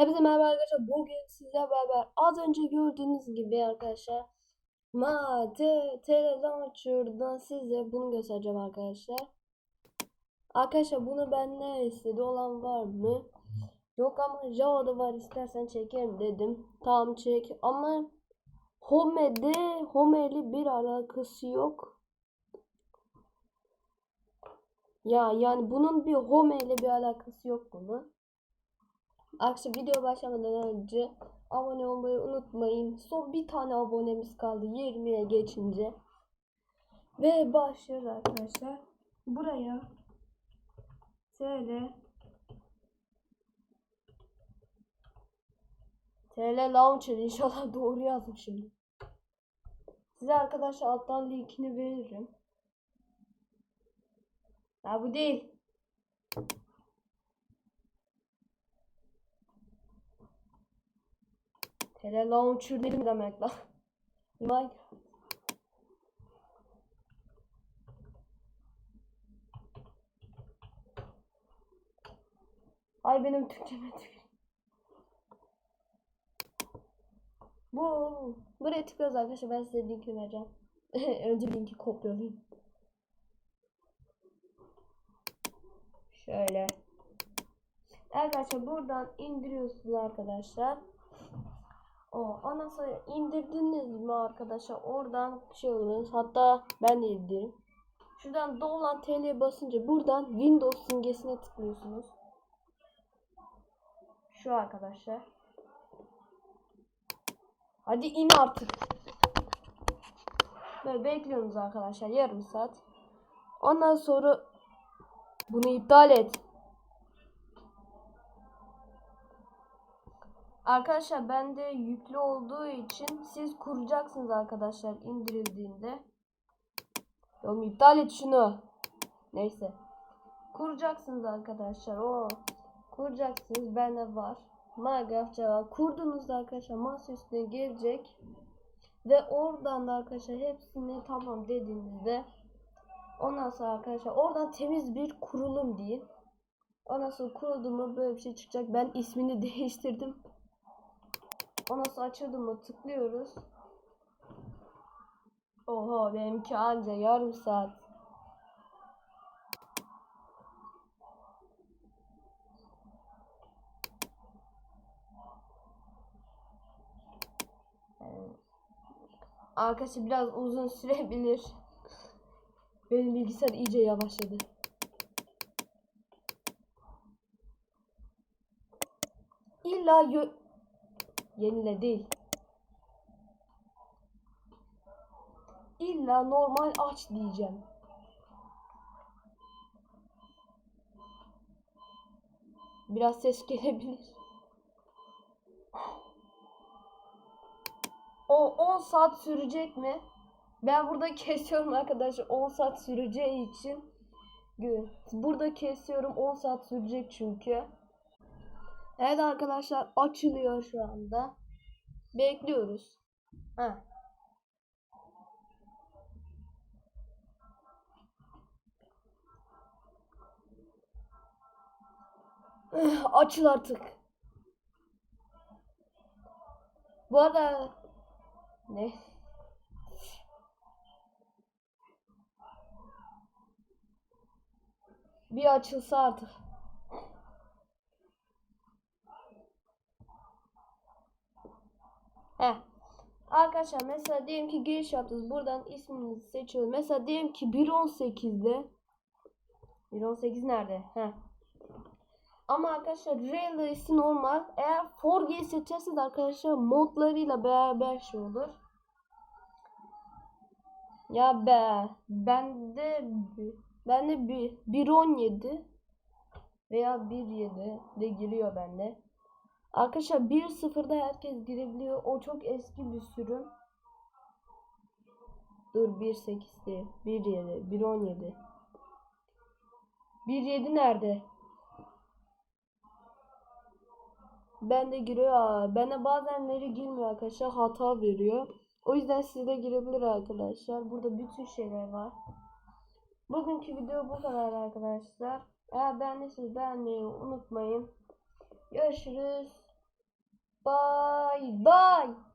Hepinize merhaba arkadaşlar. Bugün sizlerle beraber az önce gördüğünüz gibi arkadaşlar Mate Launcher'dan size bunu göstereceğim arkadaşlar. Arkadaşlar bunu benden istedi olan var mı? Yok ama Java'da var istersen çekerim dedim. Tamam çek ama Home'de Home'li bir alakası yok. Ya yani bunun bir Home ile bir alakası yok bunun. Arkadaşlar video başlamadan önce abone olmayı unutmayın. Son bir tane abonemiz kaldı 20'ye geçince. Ve başlıyoruz arkadaşlar. Buraya TL TL Launcher inşallah doğru yazdım şimdi. Size arkadaşlar alttan linkini veririm. Ya bu değil. Tele launcher ne demek lan? Minecraft. Ay benim Türkçeme. Bu buraya tıklıyoruz arkadaşlar ben size linki vereceğim. Önce linki kopyalayayım. Şöyle. Arkadaşlar buradan indiriyorsunuz arkadaşlar. O ondan sonra indirdiniz mi arkadaşlar oradan şey oluruz. Hatta ben de indirdim. Şuradan dolan TL basınca buradan Windows simgesine tıklıyorsunuz. Şu arkadaşlar. Hadi in artık. Böyle bekliyorsunuz arkadaşlar yarım saat. Ondan sonra bunu iptal et. Arkadaşlar bende yüklü olduğu için siz kuracaksınız arkadaşlar indirildiğinde. Oğlum iptal et şunu. Neyse. Kuracaksınız arkadaşlar. O kuracaksınız. Bende var. Minecraft Java. Kurduğunuzda arkadaşlar masa üstüne gelecek. Ve oradan da arkadaşlar hepsini tamam dediğinizde ondan sonra arkadaşlar oradan temiz bir kurulum deyin. Ondan sonra kuruldu mu böyle bir şey çıkacak. Ben ismini değiştirdim. Sonra açıldı mı tıklıyoruz. Oha benimki anca yarım saat. Arkadaşlar biraz uzun sürebilir. Benim bilgisayar iyice yavaşladı. İlla yenile değil. İlla normal aç diyeceğim. Biraz ses gelebilir. O 10 saat sürecek mi? Ben burada kesiyorum arkadaşlar 10 saat süreceği için. Burada kesiyorum 10 saat sürecek çünkü. Evet arkadaşlar açılıyor şu anda. Bekliyoruz. Ha. Açıl artık. Bu arada ne? Bir açılsa artık. Heh. Arkadaşlar mesela diyelim ki giriş yaptınız. Buradan isminizi seçiyoruz. Mesela diyelim ki 1.18'de 1.18 nerede? Heh. Ama arkadaşlar reality'si normal. Eğer 4G seçerseniz arkadaşlar modlarıyla beraber şey olur. Ya be bende bende bir 1.17 veya 1.7 de giriyor bende. Arkadaşlar 1.0'da herkes girebiliyor. O çok eski bir sürüm. Dur 1.8 değil. 1.7. 1.17. 1.7 nerede? Ben de giriyor. Aa, bana bazenleri girmiyor arkadaşlar. Hata veriyor. O yüzden size de girebilir arkadaşlar. Burada bütün şeyler var. Bugünkü video bu kadar arkadaşlar. Eğer beğendiyseniz beğenmeyi unutmayın. Görüşürüz. Bye bye.